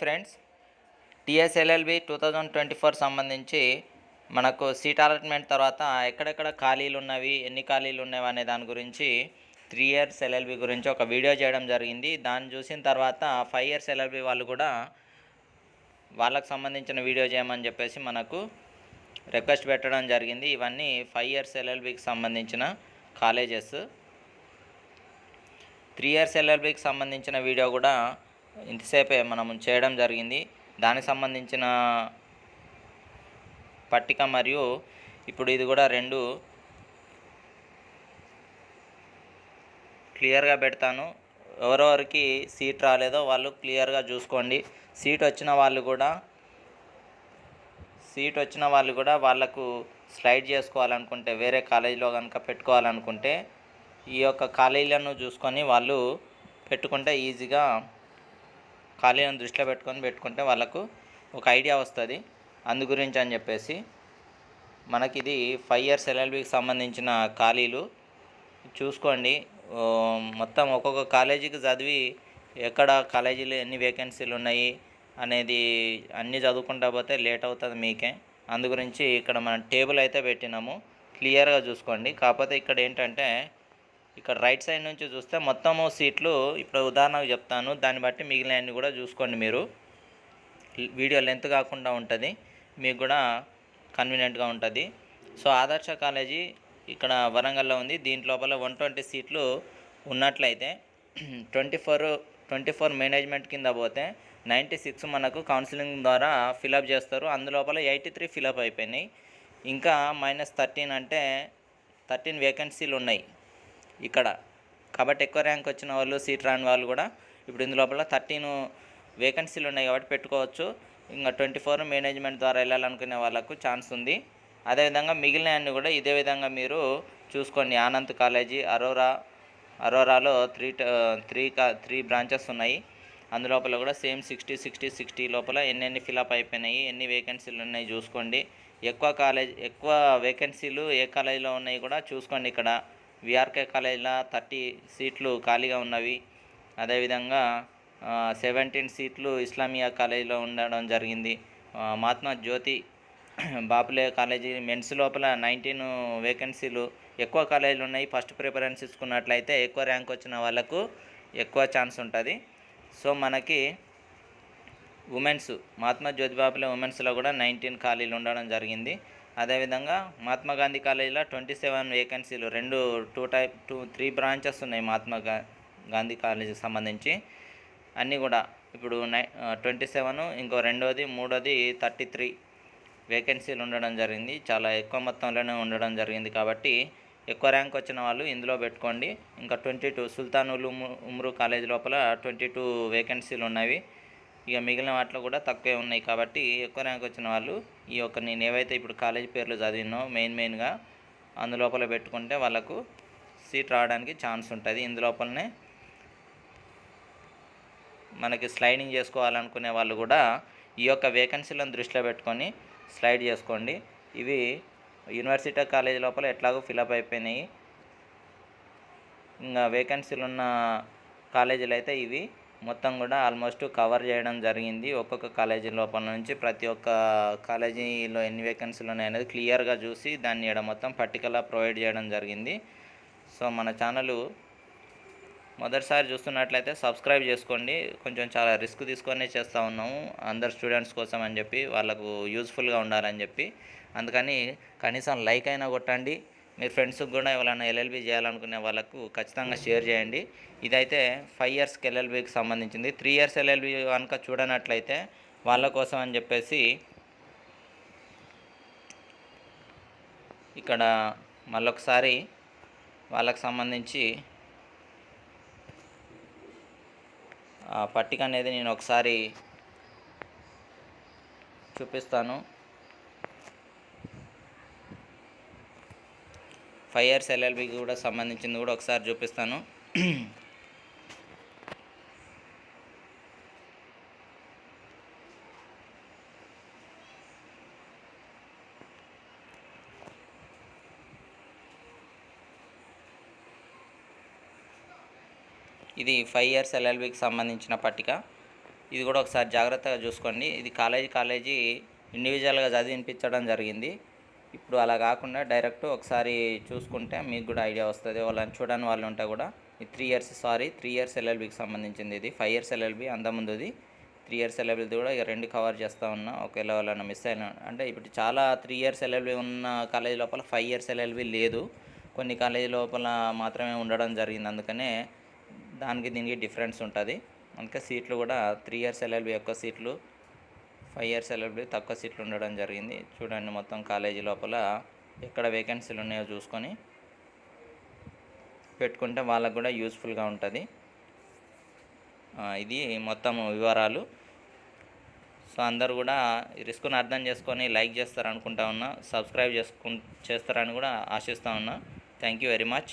Friends TS LLB two thousand twenty four సంబంధించి మనకు seat allotment తర్వాత ఎక్కడెక్కడ ఖాళీలు ఉన్నవి ఎన్ని ఖాళీలు ఉన్నవి అనే దాని గురించి త్రీ ఇయర్స్ ఎల్ఎల్బి గురించి ఒక వీడియో చేయడం జరిగింది. దాన్ని చూసిన తర్వాత ఫైవ్ ఇయర్స్ ఎల్ఎల్బి వాళ్ళు కూడా వాళ్ళకు సంబంధించిన వీడియో చేయమని చెప్పేసి మనకు రిక్వెస్ట్ పెట్టడం జరిగింది. ఇవన్నీ ఫైవ్ ఇయర్స్ ఎల్ఎల్బికి సంబంధించిన కాలేజెస్. త్రీ ఇయర్స్ ఎల్ఎల్బికి సంబంధించిన వీడియో కూడా ఇంతసేపే మనం చేయడం జరిగింది. దానికి సంబంధించిన పట్టిక మరియు ఇప్పుడు ఇది కూడా రెండు క్లియర్గా పెడతాను. ఎవరెవరికి సీట్ రాలేదో వాళ్ళు క్లియర్గా చూసుకోండి. సీట్ వచ్చిన వాళ్ళు కూడా సీట్ వచ్చిన వాళ్ళు కూడా వాళ్ళకు స్లైడ్ చేసుకోవాలనుకుంటే వేరే కాలేజీలో కనుక పెట్టుకోవాలనుకుంటే ఈ యొక్క ఖాళీలను చూసుకొని వాళ్ళు పెట్టుకుంటే ఈజీగా ఖాళీలను దృష్టిలో పెట్టుకొని పెట్టుకుంటే వాళ్ళకు ఒక ఐడియా వస్తుంది. అందు గురించి అని చెప్పేసి మనకి ఇది ఫైవ్ ఇయర్స్ ఎల్ఎల్బికి సంబంధించిన ఖాళీలు. చూసుకోండి. మొత్తం ఒక్కొక్క కాలేజీకి చదివి ఎక్కడ కాలేజీలో ఎన్ని వేకెన్సీలు ఉన్నాయి అనేది అన్నీ చదువుకుంటా పోతే లేట్ అవుతుంది మీకే. అందు గురించి ఇక్కడ మనం టేబుల్ అయితే పెట్టినాము. క్లియర్గా చూసుకోండి. కాకపోతే ఇక్కడ ఏంటంటే ఇక్కడ రైట్ సైడ్ నుంచి చూస్తే మొత్తము సీట్లు ఇప్పుడు ఉదాహరణకు చెప్తాను. దాన్ని బట్టి మిగిలినవన్నీ కూడా చూసుకోండి మీరు. వీడియో లెంత్ కాకుండా ఉంటుంది. మీకు కూడా కన్వీనియంట్గా ఉంటుంది. సో ఆదర్శ కాలేజీ ఇక్కడ వరంగల్లో ఉంది. దీంట్ లోపల వన్ ట్వంటీ సీట్లు ఉన్నట్లయితే twenty four twenty four management కింద పోతే నైంటీ సిక్స్ మనకు కౌన్సిలింగ్ ద్వారా ఫిలప్ చేస్తారు. అందులోపల ఎయిటీ త్రీ ఫిలప్ అయిపోయినాయి. ఇంకా మైనస్ థర్టీన్ అంటే థర్టీన్ వేకెన్సీలు ఉన్నాయి. ఇక్కడ. కాబట్టి ఎక్కువ ర్యాంక్ వచ్చిన వాళ్ళు సీట్ రాని వాళ్ళు కూడా ఇప్పుడు ఇందులోపల థర్టీన్ వేకెన్సీలు ఉన్నాయి కాబట్టి పెట్టుకోవచ్చు. ఇంకా ట్వంటీ ఫోర్ మేనేజ్మెంట్ ద్వారా వెళ్ళాలనుకునే వాళ్ళకు ఛాన్స్ ఉంది. అదేవిధంగా మిగిలిన అన్ని కూడా ఇదే విధంగా మీరు చూసుకోండి. ఆనంద్ కాలేజీ అరోరా అరోరాలో త్రీ త్రీ కా త్రీ బ్రాంచెస్ ఉన్నాయి. అందులోపల కూడా సేమ్ సిక్స్టీ సిక్స్టీ సిక్స్టీ లోపల ఎన్నెన్ని ఫిలప్ అయిపోయినాయి ఎన్ని వేకెన్సీలు ఉన్నాయి చూసుకోండి. ఎక్కువ కాలేజ్ ఎక్కువ వేకెన్సీలు ఏ కాలేజీలో ఉన్నాయి కూడా చూసుకోండి ఇక్కడ. విఆర్కే కాలేజీలో థర్టీ సీట్లు ఖాళీగా ఉన్నవి. అదేవిధంగా సెవెంటీన్ సీట్లు ఇస్లామియా కాలేజీలో ఉండడం జరిగింది. మహాత్మా జ్యోతి బాపులే కాలేజీ మెన్స్ లోపల నైన్టీన్ వేకెన్సీలు ఎక్కువ కాలేజీలు ఉన్నాయి. ఫస్ట్ ప్రిఫరెన్స్ ఇచ్చుకున్నట్లయితే ఎక్కువ ర్యాంక్ వచ్చిన వాళ్ళకు ఎక్కువ ఛాన్స్ ఉంటుంది. సో మనకి ఉమెన్స్ మహాత్మా జ్యోతిబాపులే ఉమెన్స్లో కూడా నైన్టీన్ ఖాళీలు ఉండడం జరిగింది. అదేవిధంగా మహాత్మా గాంధీ కాలేజీలో ట్వంటీ సెవెన్ వేకెన్సీలు రెండు two type two three branches ఉన్నాయి మహాత్మా గా గాంధీ కాలేజీకి సంబంధించి. అన్నీ కూడా ఇప్పుడు నై ట్వంటీ సెవెన్ ఇంకో రెండోది మూడోది థర్టీ త్రీ వేకెన్సీలు ఉండడం జరిగింది. చాలా ఎక్కువ మొత్తంలోనే ఉండడం జరిగింది కాబట్టి ఎక్కువ ర్యాంక్ వచ్చిన వాళ్ళు ఇందులో పెట్టుకోండి. ఇంకా ట్వంటీ టూ సుల్తాన్ ఉలు ఉమ్రు కాలేజ్ లోపల ట్వంటీ టూ వేకెన్సీలు ఉన్నవి. ఇక మిగిలిన వాటిలో కూడా తక్కువే ఉన్నాయి కాబట్టి ఎక్కువ ర్యాంక్ వచ్చిన వాళ్ళు ఈ యొక్క నేను ఏవైతే ఇప్పుడు కాలేజ్ పేర్లు చదివినో మెయిన్ మెయిన్గా అందులోపల పెట్టుకుంటే వాళ్ళకు సీట్ రావడానికి ఛాన్స్ ఉంటుంది. ఇందులోపలనే మనకి స్లైడింగ్ చేసుకోవాలనుకునే వాళ్ళు కూడా ఈ యొక్క వేకెన్సీలను దృష్టిలో పెట్టుకొని స్లైడ్ చేసుకోండి. ఇవి యూనివర్సిటీ కాలేజ్ లోపల ఎట్లాగో ఫిలప్ అయిపోయినాయి. ఇంకా వేకెన్సీలు ఉన్న కాలేజీలు అయితే ఇవి మొత్తం కూడా ఆల్మోస్ట్ కవర్ చేయడం జరిగింది. ఒక్కొక్క కాలేజీ లోపల నుంచి ప్రతి ఒక్క కాలేజీలో ఎన్ని వేకెన్సీలు ఉన్నాయనేది క్లియర్గా చూసి దాన్ని ఇక్కడ మొత్తం పర్టికులర్ ప్రొవైడ్ చేయడం జరిగింది. సో మన ఛానల్ మొదటిసారి చూస్తున్నట్లయితే సబ్స్క్రైబ్ చేసుకోండి. కొంచెం చాలా రిస్క్ తీసుకొని చేస్తూ ఉన్నాము. అందరు స్టూడెంట్స్ కోసం అని చెప్పి వాళ్ళకు యూజ్ఫుల్గా ఉండాలని చెప్పి. అందుకని కనీసం లైక్ అయినా కొట్టండి. మీ ఫ్రెండ్స్కి కూడా ఎవరైనా ఎల్ఎల్బి చేయాలనుకునే వాళ్ళకు ఖచ్చితంగా షేర్ చేయండి. ఇదైతే ఫైవ్ ఇయర్స్కి ఎల్ఎల్బికి సంబంధించింది. త్రీ ఇయర్స్ ఎల్ఎల్బి కనుక చూడనట్లయితే వాళ్ళ కోసం అని చెప్పేసి ఇక్కడ మళ్ళొకసారి వాళ్ళకు సంబంధించి ఆ పట్టిక అనేది నేను ఒకసారి చూపిస్తాను. ఫైవ్ ఇయర్స్ ఎల్ఎల్బికి కూడా సంబంధించింది కూడా ఒకసారి చూపిస్తాను. ఇది ఫైవ్ ఇయర్స్ ఎల్ఎల్బికి సంబంధించిన పట్టిక. ఇది కూడా ఒకసారి జాగ్రత్తగా చూసుకోండి. ఇది కాలేజీ కాలేజీ ఇండివిజువల్గా చదివినిపించడం జరిగింది. ఇప్పుడు అలా కాకుండా డైరెక్ట్ ఒకసారి చూసుకుంటే మీకు కూడా ఐడియా వస్తుంది. వాళ్ళని చూడని వాళ్ళు ఉంటే కూడా ఈ three years sorry three years ఎల్ఎల్బికి సంబంధించింది ఇది. ఫైవ్ ఇయర్స్ ఎల్ఎల్బి అంతముందుది త్రీ ఇయర్స్ ఎల్ఎల్బిది కూడా ఇక రెండు కవర్ చేస్తూ ఉన్నా. ఒకవేళ వాళ్ళని మిస్ అయినా అంటే ఇప్పుడు చాలా త్రీ ఇయర్స్ ఎల్ఎల్బి ఉన్న కాలేజీ లోపల ఫైవ్ ఇయర్స్ ఎల్ఎల్బి లేదు. కొన్ని కాలేజీ లోపల మాత్రమే ఉండడం జరిగింది. అందుకనే దానికి దీనికి డిఫరెన్స్ ఉంటుంది. అందుకే సీట్లు కూడా త్రీ ఇయర్స్ ఎల్ఎల్బి యొక్క సీట్లు ఫైవ్ ఇయర్స్ ఎల్ఎల్బి తక్కువ సీట్లు ఉండడం జరిగింది. చూడండి మొత్తం కాలేజీ లోపల ఎక్కడ వేకెన్సీలు ఉన్నాయో చూసుకొని పెట్టుకుంటే వాళ్ళకు కూడా యూస్ఫుల్గా ఉంటుంది. ఇది మొత్తం వివరాలు. సో అందరు కూడా రిస్క్ను అర్థం చేసుకొని లైక్ చేస్తారనుకుంటా ఉన్నా సబ్స్క్రైబ్ చేసుకు చేస్తారని కూడా ఆశిస్తూ ఉన్నా. Thank you very much